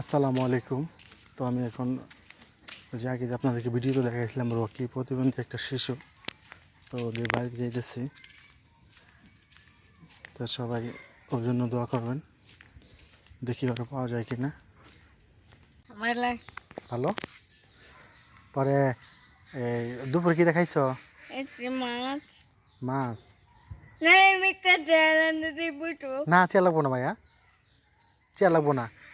আসসালামু আলাইকুম। তো আমি এখন যে আগে যে আপনাদেরকে ভিডিওতে দেখাইছিলাম রকি প্রতিবন্ধী একটা শিশু। তো ওদের বাড়িতে যাইতেছি তো সবাই ওর জন্য দোয়া করবেন। দেখি ওরা পাওয়া যায় কি না ভালো পরে এই দুপুর কি দেখাইছ? মাছ। মাছ? না না লাগবো না ভাইয়া। চেয়া লাগবো না।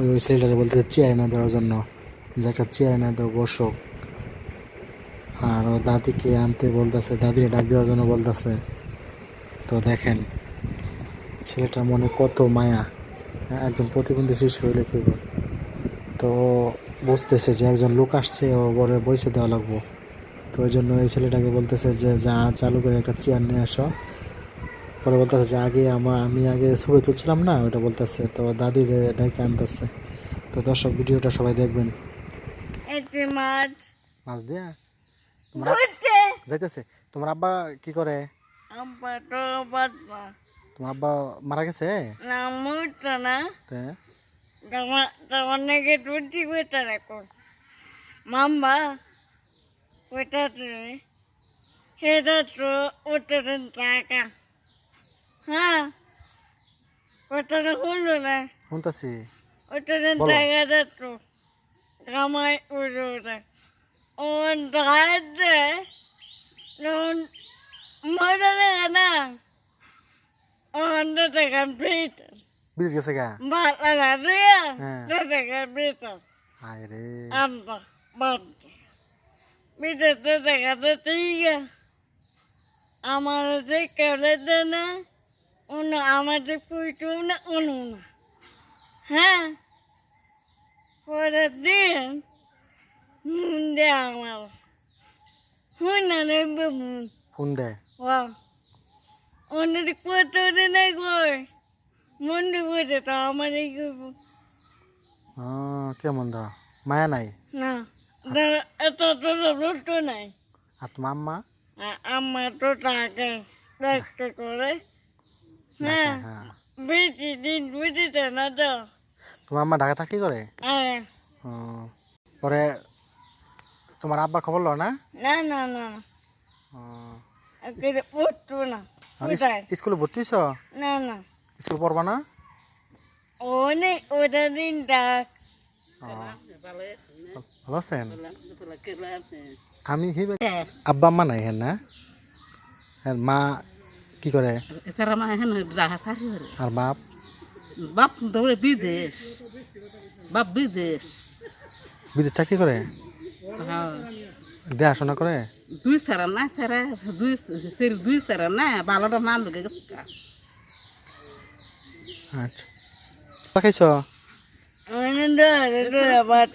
ওই ওই ছেলেটাকে বলতেছে চেয়ার এনে দেওয়ার জন্য। যে একটা চেয়ার এনে দাও বসো। আর ও দাদিকে আনতে বলতেছে দাদিকে ডাক দেওয়ার জন্য বলতেছে। তো দেখেন ছেলেটার মনে কত মায়া। হ্যাঁ, একজন প্রতিবন্ধী শিশু হলে কি? তো বুঝতেছে যে একজন লোক আসছে ও বড় বসে দেওয়া লাগবো। তো ওই জন্য এই ছেলেটাকে বলতেছে যে যা চালু করে একটা চেয়ার নিয়ে আসো। পরে বলতেছে যে আগে আমার আমি আগে ছবি তুলছিলাম না ওটা বলতেছে তো দাদি ডাইকে আনতেছে। তো দর্শক ভিডিওটা সবাই দেখবেন। মাছ। মাছ দিয়া? তোমার যাইতেছে। তোমার আব্বা কি করে? আব্বা তো বাদমা তোমার আব্বা মারা গেছে? না মুহূর্ত না। তে? তখন নাকি টুটি বেটা রাখো। মাম্বা ওটাতে সেটা তো ওটাতে টাকা। হ্যাঁ। হলো না। শুনতেছি। টাকাটা তো। কামাই ওটা। মজা লাগে না গেছে গা? হ্যাঁ। টাকা পেয়েছে হায় রে। Amba, banda. Mira, te dejaste আমার যে কেলে দেনা উনি আমাদের পুইটু না উনু না। হ্যাঁ? পরের দিন হুন দে আমার হুন না নেবে হুন ফোন দে। ওয়া অন্য কোটো নাই গই মন্দির বসে তো আমার এই কেমন দা? মায়া নাই? না। এত তো রোটো নাই। আর তোমার আম্মা? আ- আমার তো টাকা করে। হ্যাঁ। হ্যাঁ। বেশি দিন বুঝিতে না তো তোমার আম্মা ঢাকা চাকরি করে? হ্যাঁ। পরে তোমার আব্বা খবর লো না? না না না পড়তো না। স্কুলে ভর্তি হইছ না না। স্কুল পড়বা না? অনেক ওটা দিন ডাক ভালো আছেন? আমি হিবে আব্বা আম্মা নাই হ্যাঁ না? মা কি করে? এছাড়া মা এখন রাহা থাকি আর বাপ? বাপ বিদেশ। বাপ বিদেশ। বিদেশ চাকরি করে? হ্যাঁ। দেখাশোনা করে? দুই সারা না সারা দুই সের দুই সারা না ভালোটা না লোকে আচ্ছা।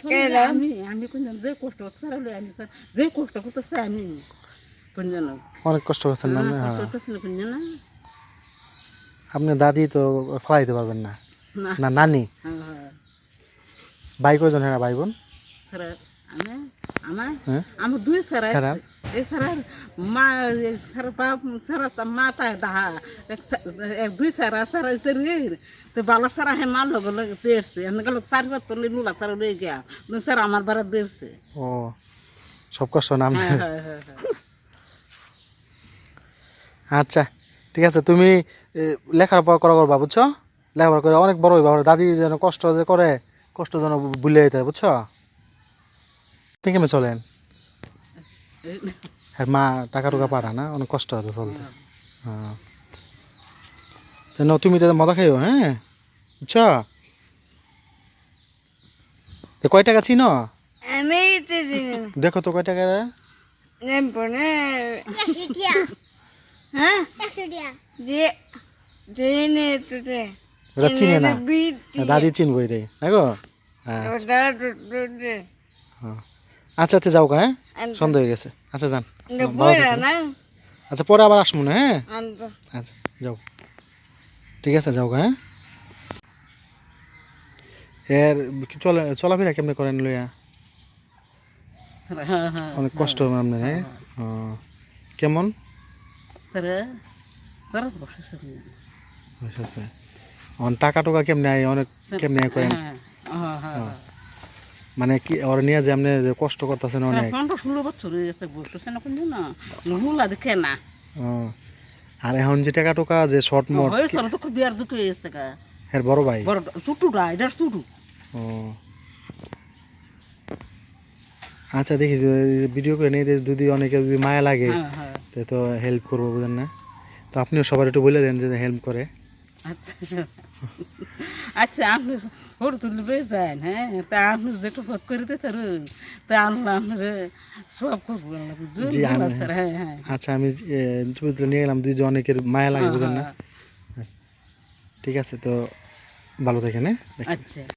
খেলাম। আমি আমি কোন যে কষ্ট সারালে আমি যে কষ্ট করতেছে আমি। অনেক কষ্ট করছেন না হ্যাঁ। জানো আপনি দাদি তো ফেলাইতে পারবেন না। না। নানি? হ্যাঁ হ্যাঁ। ভাই কয়জন হ্যাঁ ভাই বোন? আমি আমার হ্যাঁ। দুই সারা হ্যাঁ এছাড়া মা সারা বাপ সারা তা মাটা ডাহা দুই সারা শরীর তো বালা হে মাল লগে এনে গেল চার বার তোলে নুলা সারা লয়ে গিয়া। আমার বারা দেরছে ও সব কষ্ট না আমি? হ্যাঁ হ্যাঁ হ্যাঁ হ্যাঁ। আচ্ছা ঠিক আছে তুমি লেখাপড়া করা করবা বুঝছ? লেখাপড়া করে অনেক বড় হইবা দাদি যেন কষ্ট যে করে কষ্ট যেন ভুলে যেতে বুঝছ? আপনি কেমন চলেন? হ্যাঁ মা টাকা টুকা পাঠা না অনেক কষ্ট হতো চলতে হ্যাঁ। তো তুমি তো মজা খাইও হ্যাঁ? বুঝছ? কয় টাকা চিনো? আমি দেখো তো কয় টাকা। হ্যাঁ? দিয়ে দিয়ে নে ওটা চিনে না। বিট দাদি চিনবই রে দেখো হ্যাঁ। ওটা দুটো দে হ্যাঁ। আচ্ছা আচ্ছা যাও হ্যাঁ। সন্ধ্যা হয়ে গেছে। আচ্ছা যান। আচ্ছা পরে আবার আসব না হ্যাঁ? আচ্ছা যাও। ঠিক আছে যাও হ্যাঁ? এর কি চলে চলাফেরা কেমনে করেন লইয়া? হ্যাঁ হ্যাঁ। অনেক কষ্ট আপনার হ্যাঁ? কেমন? তারা তারা তো বসে আছে। আচ্ছা আচ্ছা অন টাকা টোকা কেমনে আয় অনেক কেমনে আয় করেন? হ্যাঁ হ্যাঁ হ্যাঁ মানে কি ওর নিয়ে যে আপনি কষ্ট করতেছেন অনেক। পনেরো ষোলো বছর হয়ে গেছে বসতেছে না কোনদিন না। নুলা দেখে না। আর এখন যে টাকা টোকা যে শর্ট মোট হয়েছে তো বিয়ার দুঃখ হয়ে গেছে গা। এর বড় ভাই? বড় ছুটুটা এটার ছুটু ও। আচ্ছা দেখি ভিডিও করে নিয়ে যদি অনেকে যদি মায়া লাগে হ্যাঁ হ্যাঁ। তো হেল্প করব বুঝেন না? তো আপনিও সবার একটু বলে দেন যে হেল্প করে। আচ্ছা। আচ্ছা আপনি হরু তুলি বেজান হ্যাঁ? তা আপনি যেটা ভোট করে দিতে তা আল্লাহ আপনার সব করব হ্যাঁ হ্যাঁ। আচ্ছা আমি ছবি তুলে নিয়ে গেলাম দুই অনেকের মায়া লাগে বুঝেন না? হ্যাঁ, ঠিক আছে তো ভালো থাকেন হ্যাঁ? আচ্ছা।